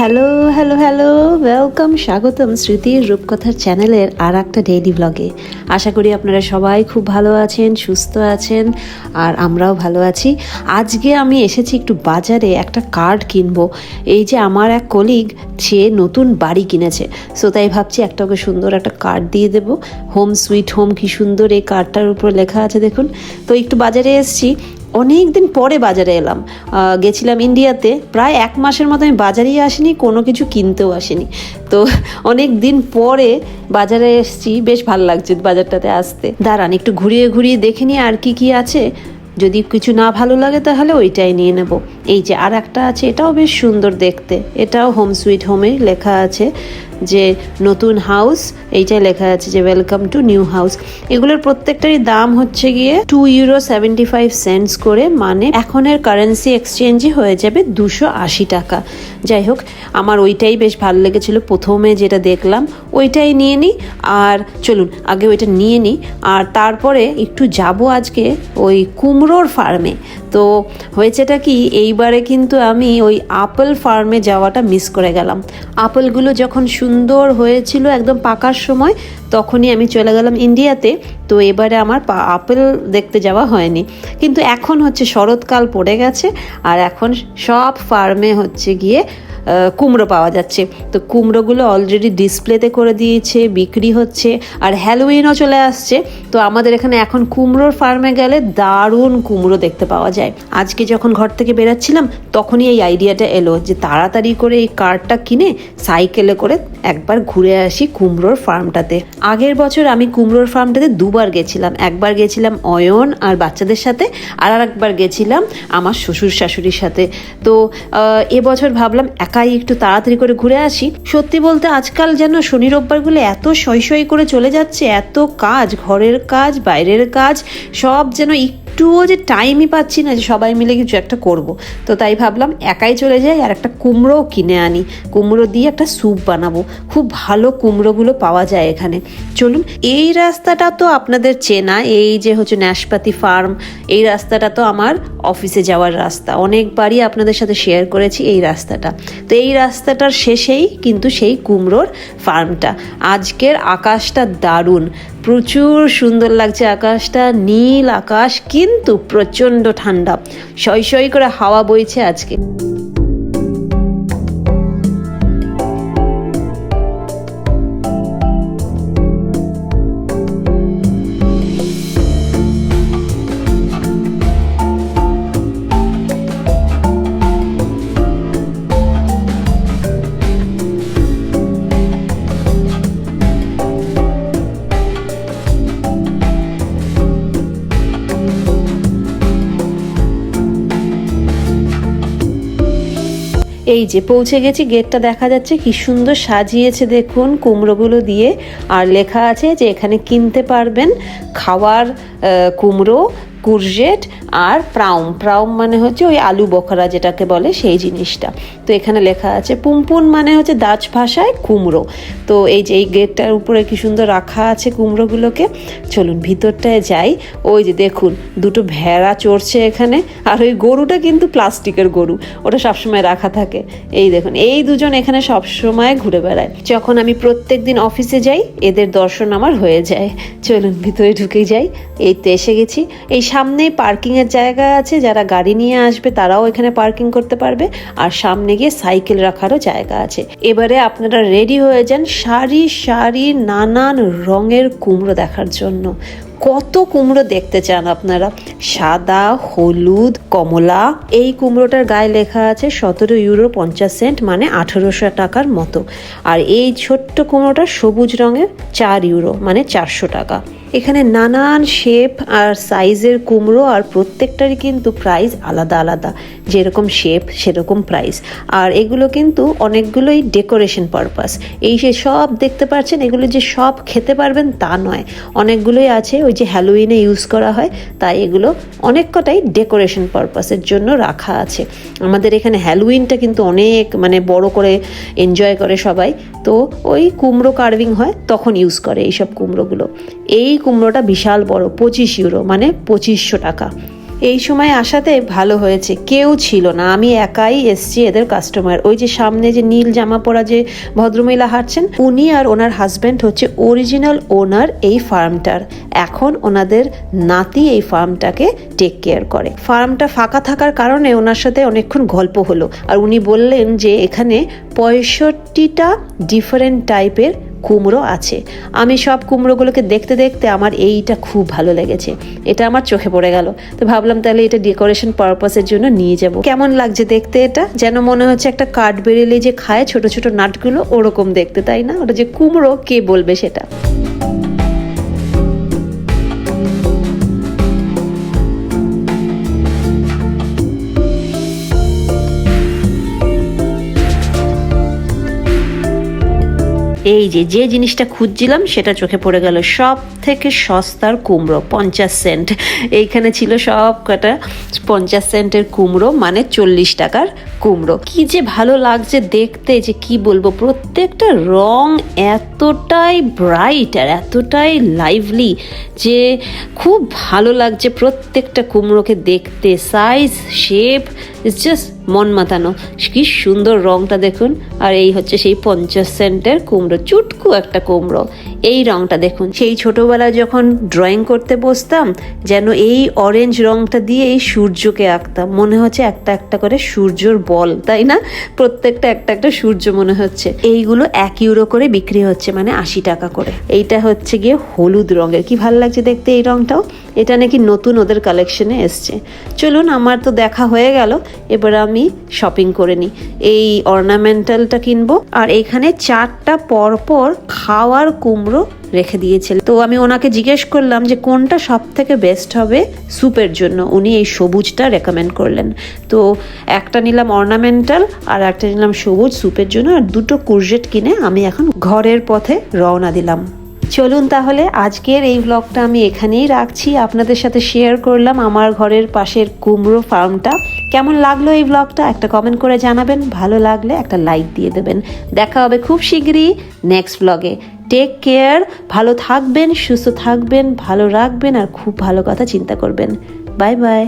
Hello hello hello welcome স্বাগতম স্মৃতির রূপকথার চ্যানেলের আর একটা ডেইলি ব্লগে আশা করি আপনারা সবাই খুব ভালো আছেন, সুস্থ আছেন, আর আমরাও ভালো আছি। আজকে আমি এসেছি একটু বাজারে একটা কার্ড কিনবো। এই যে আমার এক কলিগ সে নতুন বাড়ি কিনেছে। সো তাই ভাবছি একটা ওকে সুন্দর একটা কার্ড দিয়ে দেবো। হোম সুইট হোম কি সুন্দর এই কার্ডটার উপর লেখা আছে, দেখুন। তো একটু বাজারে এসেছি। অনেক দিন পরে বাজারে এলাম। গেছিলাম ইন্ডিয়াতে। প্রায় এক মাসের মতো আমি বাজারেই আসিনি, কোনো কিছু কিনতেও আসিনি। তো অনেক দিন পরে বাজারে এসেছি, বেশ ভালো লাগছে বাজারটাতে আসতে। দাঁড়ান, একটু ঘুরিয়ে ঘুরিয়ে দেখে নিই আর কি কি আছে। যদি কিছু না ভালো লাগে তাহলে ওইটাই নিয়ে নেব। এই যে আর একটা আছে, এটাও বেশ সুন্দর দেখতে। এটাও হোম সুইট হোমে লেখা আছে। যে নতুন হাউস এইটাই লেখা আছে যে ওয়েলকাম টু নিউ হাউস এগুলোর প্রত্যেকটারই দাম হচ্ছে গিয়ে two euro seventy five cents করে মানে এখনের কারেন্সি এক্সচেঞ্জে হয়ে যাবে দুশো আশি টাকা। যাই হোক, আমার ওইটাই বেশ ভালো লেগেছিল প্রথমে যেটা দেখলাম, ওইটাই নিয়ে নিই আর চলুন, আগে ওইটা নিয়ে নিই আর তারপরে একটু যাব আজকে ওই কুমড়োর ফার্মে তো হয়েছেটা কি, এইবারে কিন্তু আমি ওই আপেল ফার্মে যাওয়াটা মিস করে গেলাম। আপেলগুলো যখন সুন্দর হয়েছিল একদম পাকার সময়, তখনই আমি চলে গেলাম ইন্ডিয়াতে। তো এবারে আমার আপেল দেখতে যাওয়া হয়নি। কিন্তু এখন হচ্ছে শরৎকাল পড়ে গেছে, আর এখন সব ফার্মে হচ্ছে গিয়ে কুমড়ো পাওয়া যাচ্ছে। তো কুমড়োগুলো অলরেডি ডিসপ্লেতে করে দিয়েছে, বিক্রি হচ্ছে, আর হ্যালোউইনও চলে আসছে। তো আমাদের এখানে এখন কুমড়োর ফার্মে গেলে দারুণ কুমড়ো দেখতে পাওয়া যায়। আজকে যখন ঘর থেকে বেরাচ্ছিলাম, তখনই এই আইডিয়াটা এলো যে তাড়াতাড়ি করে এই কারটা কিনে সাইকেলে করে একবার ঘুরে আসি কুমড়োর ফার্মটাতে আগের বছর আমি কুমড়োর ফার্মটাতে দুবার গেছিলাম। একবার গেছিলাম অয়ন আর বাচ্চাদের সাথে, আর একবার গেছিলাম আমার শ্বশুর শাশুড়ির সাথে। তো এবছর ভাবলাম একাই একটু তাড়াতাড়ি করে ঘুরে আসি। সত্যি বলতে আজকাল যেন শনি রোববারগুলো এত সই করে চলে যাচ্ছে, এত কাজ, ঘরের কাজ, বাইরের কাজ, সব যেন একটুও যে টাইমই পাচ্ছি না যে সবাই মিলে কিছু একটা করব। তো তাই ভাবলাম একাই চলে যাই আর একটা কুমড়োও কিনে আনি। কুমড়ো দিয়ে একটা স্যুপ বানাবো। খুব ভালো কুমড়োগুলো পাওয়া যায় এখানে। চলুন, এই রাস্তাটা তো আপনাদের চেনা। এই যে হচ্ছে ন্যাশপাতি ফার্ম এই রাস্তাটা তো আমার অফিসে যাওয়ার রাস্তা। অনেকবারই আপনাদের সাথে শেয়ার করেছি এই রাস্তাটা। তো এই রাস্তাটার শেষেই কিন্তু সেই কুমড়োর ফার্মটা আজকের আকাশটা দারুণ। প্রচুর সুন্দর লাগছে আকাশটা, নীল আকাশ, কিন্তু প্রচণ্ড ঠান্ডা। সই সই করে হাওয়া বইছে আজকে। এই যে পৌঁছে গেছি, গেটটা দেখা যাচ্ছে কি সুন্দর সাজিয়েছে দেখুন, কুমড়োগুলো দিয়ে। আর লেখা আছে যে এখানে কিনতে পারবেন খাওয়ার কুমড়ো কুরজেট আর প্রাউম প্রাউম মানে হচ্ছে ওই আলু বখরা যেটাকে বলে সেই জিনিসটা। তো এখানে লেখা আছে পুনপুন মানে হচ্ছে ডাচ ভাষায় কুমড়ো। তো এই যে এই গেটটার উপরে কি সুন্দর রাখা আছে কুমড়োগুলোকে? চলুন ভিতরটায় যাই। ওই যে দেখুন, দুটো ভেড়া চড়ছে এখানে। আর ওই গরুটা কিন্তু প্লাস্টিকের গরু, ওটা সবসময় রাখা থাকে। এই দেখুন, এই দুজন এখানে সবসময় ঘুরে বেড়ায়। যখন আমি প্রত্যেক দিন অফিসে যাই, এদের দর্শন আমার হয়ে যায়। চলুন ভিতরে ঢুকে যাই। এই তো এসে গেছি। এই সামনেই পার্কিং এর জায়গা আছে, যারা গাড়ি নিয়ে আসবে তারাও এখানে পার্কিং করতে পারবে। আর সামনে গিয়ে সাইকেল রাখারও জায়গা আছে। এবারে আপনারা রেডি হয়ে যান সারি সারি নানান রঙের কুমড়ো দেখার জন্য। কত কুমড়ো দেখতে চান আপনারা? সাদা, হলুদ, কমলা, এই কুমড়োটার গায়ে লেখা আছে সতেরো ইউরো পঞ্চাশ সেন্ট মানে আঠেরোশো টাকার মতো। আর এই ছোট্ট কুমড়োটা সবুজ রঙের চার ইউরো মানে চারশো টাকা। এখানে নানান শেপ আর সাইজের কুমড়ো আর প্রত্যেকটারই কিন্তু প্রাইস আলাদা আলাদা। যেরকম শেপ সেরকম প্রাইস আর এগুলো কিন্তু অনেকগুলোই ডেকোরেশন পারপাস এই যে সব দেখতে পাচ্ছেন, এগুলো যে সব খেতে পারবেন তা নয়। অনেকগুলোই আছে, ওই যে হ্যালোইনে ইউজ করা হয়, তাই এগুলো অনেক কটাই ডেকোরেশন পারপাসের জন্য রাখা আছে। আমাদের এখানে হ্যালোইনটা কিন্তু অনেক মানে বড় করে এনজয় করে সবাই। তো ওই কুমড়ো কার্ভিং হয়, তখন ইউজ করে এইসব কুমড়োগুলো। এই কুমড়োটা বিশাল বড়, পঁচিশ ইউরো মানে পঁচিশশো টাকা। এই সময় আসাতে ভালো হয়েছে, কেউ ছিল না, আমি একাই এসছি এদের কাস্টমার ওই যে সামনে যে নীল জামা পরা যে ভদ্রমহিলা হাঁটছেন, উনি আর ওনার হাজব্যান্ড হচ্ছে অরিজিনাল ওনার এই ফার্মটার এখন ওনাদের নাতি এই ফার্মটাকে টেক কেয়ার করে। ফার্মটা ফাঁকা থাকার কারণে ওনার সাথে অনেকক্ষণ গল্প হলো। আর উনি বললেন যে, এখানে পঁয়ষট্টিটা ডিফারেন্ট টাইপের কুমড়ো আছে। আমি সব কুমড়োগুলোকে দেখতে দেখতে আমার এইটা খুব ভালো লেগেছে। এটা আমার চোখে পড়ে গেল। তো ভাবলাম তাহলে এটা ডেকোরেশন পারপাসের জন্য নিয়ে যাব। কেমন লাগছে দেখতে এটা? যেন মনে হচ্ছে একটা কাঠ বেরেলে যে খায় ছোট ছোট নাটগুলো, ওরকম দেখতে, তাই না? ওটা যে কুমড়ো, কে বলবে সেটা? এই যে যে জিনিসটা খুঁজছিলাম সেটা চোখে পড়ে গেল সব থেকে সস্তার কুমড়ো, পঞ্চাশ সেন্ট এইখানে ছিল সব কটা পঞ্চাশ সেন্টের কুমড়ো মানে চল্লিশ টাকার কুমড়ো। কি যে ভালো লাগছে দেখতে, যে কি বলব, প্রত্যেকটা রং এতটাই ব্রাইট আর এতটাই লাইভলি যে খুব ভালো লাগছে প্রত্যেকটা কুমড়োকে দেখতে। সাইজ শেপ ইটস জাস্ট মন মাতানো। কি সুন্দর রংটা দেখুন। আর এই হচ্ছে সেই পঞ্চাশ সেন্টের কুমড়ো, চুটকু একটা কুমড়ো। এই রংটা দেখুন। সেই ছোটবেলায় যখন ড্রয়িং করতে বসতাম, যেন এই অরেঞ্জ রংটা দিয়ে এই সূর্যকে আঁকতাম। মনে হচ্ছে একটা একটা করে সূর্যর বল, তাই না? প্রত্যেকটা একটা একটা সূর্য মনে হচ্ছে। এইগুলো এক ইউরো করে বিক্রি হচ্ছে মানে আশি টাকা করে। এইটা হচ্ছে গিয়ে হলুদ রঙের। কি ভালো লাগছে দেখতে এই রংটাও? এটা নাকি নতুন ওদের কালেকশনে এসছে। চলুন, আমার তো দেখা হয়ে গেল। এবার আমি শপিং করে নিই। এই অর্নামেন্টালটা কিনবো। আর এখানে চারটা পরপর খাওয়ার কুমড়ো রেখে দিয়েছিল তো আমি ওনাকে জিজ্ঞেস করলাম যে, কোনটা সব থেকে বেস্ট হবে স্যুপের জন্য? উনি এই সবুজটা রেকমেন্ড করলেন। তো একটা নিলাম অর্নামেন্টাল আর একটা নিলাম সবুজ স্যুপের জন্য। আর দুটো কুরজেট কিনে আমি এখন ঘরের পথে রওনা দিলাম। চলুন তাহলে আজকের এই ব্লগটা আমি এখানেই রাখছি। আপনাদের সাথে শেয়ার করলাম আমার ঘরের পাশের কুমড়ো ফার্মটা কেমন লাগল এই ব্লগটা একটা কমেন্ট করে জানাবেন। ভালো লাগলে একটা লাইক দিয়ে দেবেন। দেখা হবে খুব শীঘ্রই নেক্সট ব্লগে টেক কেয়ার ভালো থাকবেন, সুস্থ থাকবেন, ভালো রাখবেন আর খুব ভালো কথা চিন্তা করবেন। Bye bye